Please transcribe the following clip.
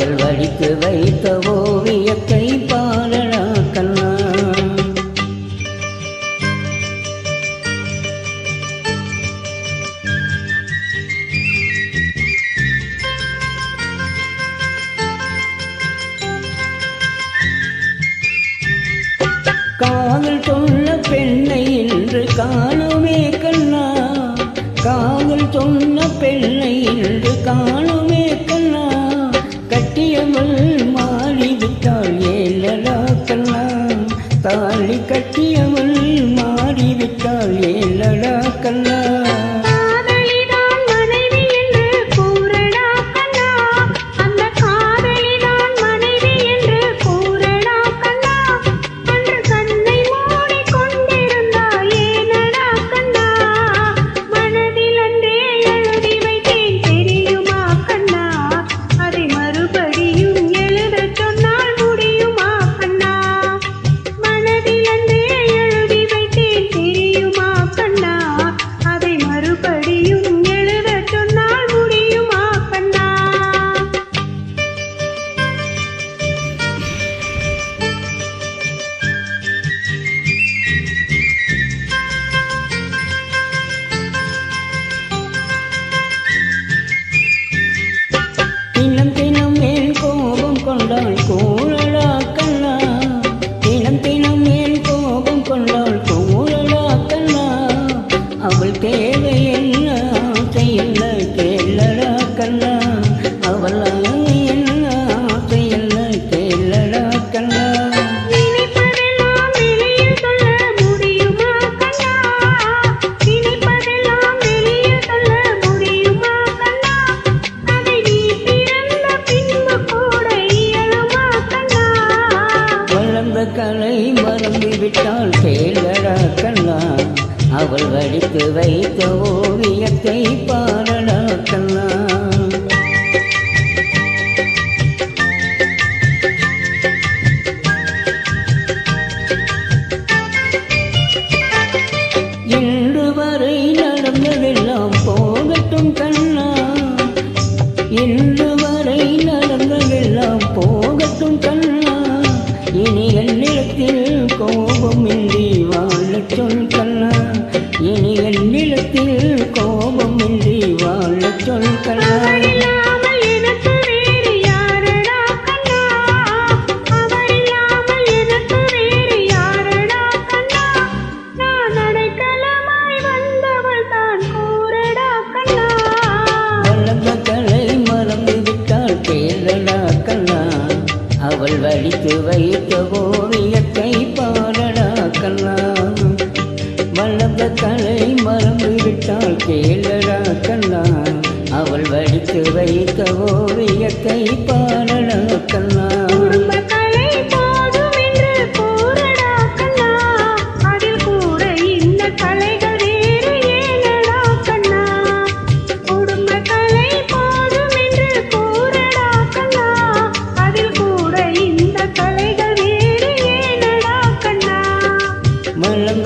அவள் வழிக்கு வைத்த ஓவியத்தை பாரடா கண்ணா. காதல் சொன்ன பெண்ணை இன்று காணுமே கண்ணா. காதல் சொன்ன பெண்ணை இன்று காணும் கண்ணா அவள் என்ன ஆசை என்ன கேளடா கண்ணா. கலை மறந்து விட்டால் கேளடா கண்ணா. அவள் வடித்து வைத்த ஓவியத்தை பாரடா இன்று வரை நடந்ததெல்லாம் போகட்டும் கண்ணா. இனி என்னிடத்தில் கோபம் இன்றி வாழச் சொல் கண்ணா. இனி என்னில் விட்டால் கண்ணா அவள் வலித்து வைத்த ஓவியத்தை பாரடா கண்ணா வளர்ந்த தலை மறந்து விட்டால் கேளடா கண்ணா அவள் வலித்து வைத்த ஓவியத்தை பாரடா